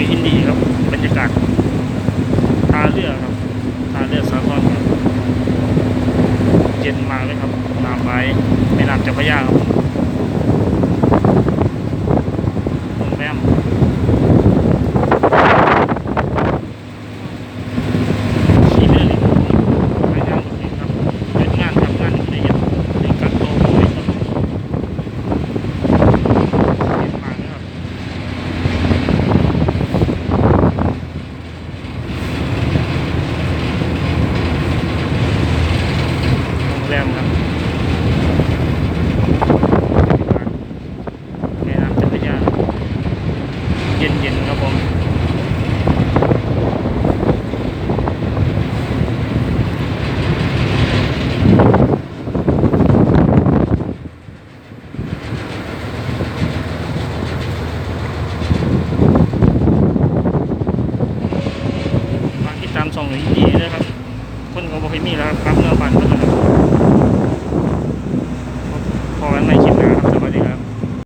ออินดีครับบรรยากาศทาเรือครับทาเรือสาทรครับเย็นมากเลยครับน้ำไหลแม่น้ำเจ้าพระยาครับโรงแรมที่เรือนี่ไปงานหมดเลยครับเป็นงานทำงานอยู่ในเย็นในการโตในต้นเย็นมากเลยครับ โรง แรมครับแม่น้ำเจ้าพระยาเย็นๆครับผมฝากติดตามส่องหน่อยดีๆนะครับ คนก็บอกให้มีแล้วครับ Ramai juga.